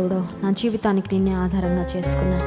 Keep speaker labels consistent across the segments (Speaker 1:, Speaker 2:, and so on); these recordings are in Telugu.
Speaker 1: దేవుడో నా జీవితానికి నిన్నే ఆధారంగా చేసుకున్నా.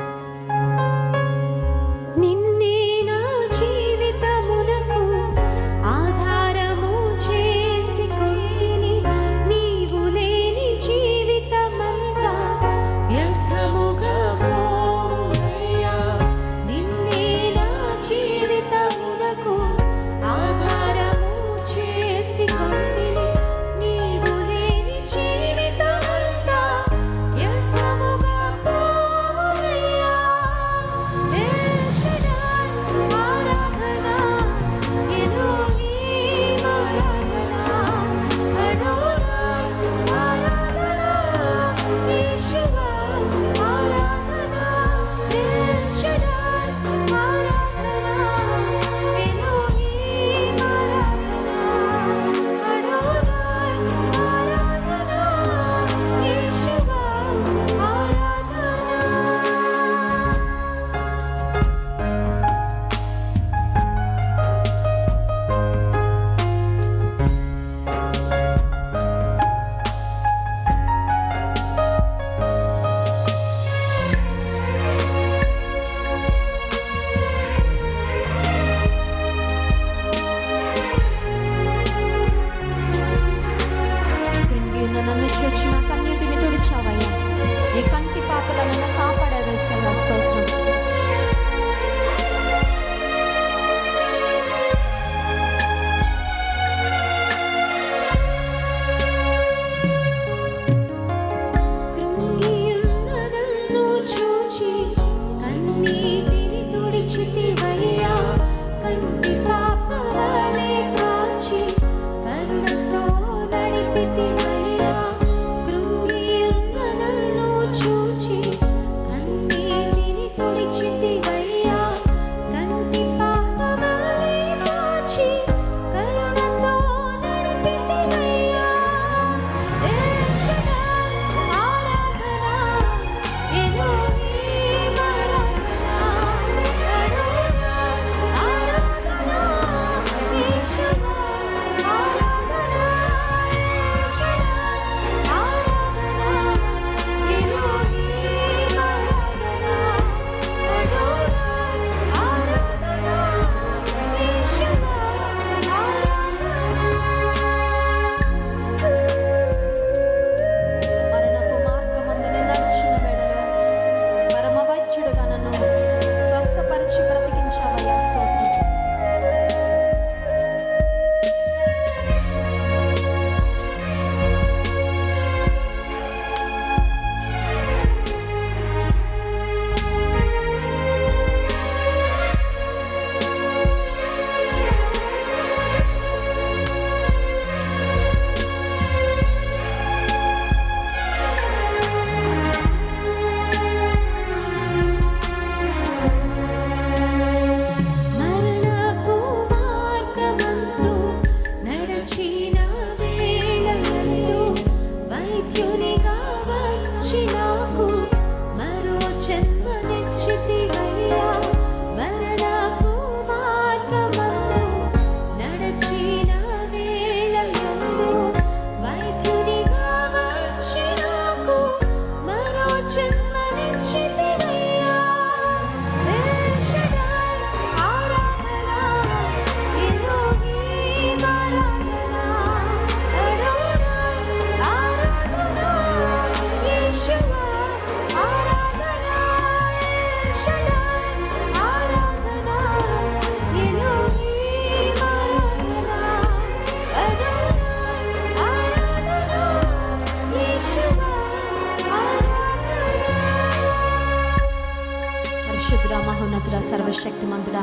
Speaker 1: సర్వశక్తి మంత్రి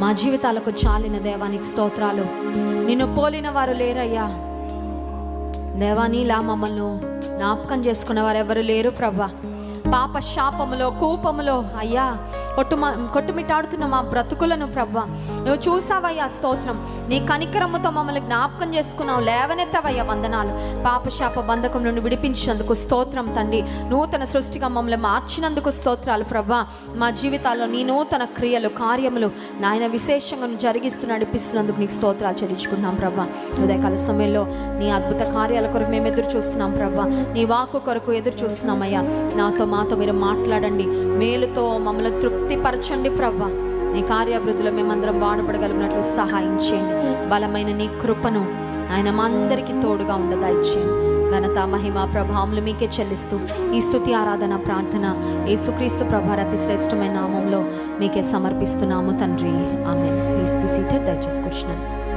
Speaker 1: మా జీవితాలకు చాలిన దేవానికి స్తోత్రాలు. నిన్ను పోలిన వారు లేరయ్యా. దేవానీలా మమ్మల్ని జ్ఞాపకం చేసుకున్న వారు ఎవరు లేరు ప్రభా. పాప శాపములో కూపములో అయ్యా. కొట్టుమ కొట్టుమిట్టాడుతున్న మా బ్రతుకులను ప్రభా నువ్వు చూసావయ్యా స్తోత్రం. నీ కనికరముతో మమ్మల్ని జ్ఞాపకం చేసుకున్నావు. లేవనెత్తవయ్యా వందనాలు. పాపశాప బంధకం నుండి విడిపించినందుకు స్తోత్రం తండ్రి. నూతన సృష్టిగా మమ్మల్ని మార్చినందుకు స్తోత్రాలు ప్రభా మా జీవితాల్లో నీ నూతన క్రియలు కార్యములు నాయన విశేషంగా నువ్వు జరిగిస్తూ నడిపిస్తున్నందుకు నీకు స్తోత్రాలు చెల్లించుకుంటున్నాం ప్రభా ఉదయకాల సమయంలో నీ అద్భుత కార్యాల కొరకు మేము ఎదురు చూస్తున్నాం ప్రభా నీ వాకు కొరకు ఎదురు చూస్తున్నామయ్యా. నాతో మాతో మీరు మాట్లాడండి. మేలుతో మమ్మల్ని తృప్తిపరచండి ప్రభా నీ కార్యాభివృద్ధిలో మేమందరం వాడబడగలిగినట్లు సహాయం చేయండి బలమైన నీ కృపను ఆయన మా అందరికీ తోడుగా ఉండదాయిచేయండి ఘనత మహిమ ప్రభావములు మీకే చెల్లిస్తూ ఈ స్థుతి ఆరాధన ప్రార్థన యేసుక్రీస్తు ప్రభారతి శ్రేష్టమైన నామంలో మీకే సమర్పిస్తున్నాము తండ్రి. ఆమె ప్లీజ్ బి సీటెడ్. దయచేసి కూర్చున్నాను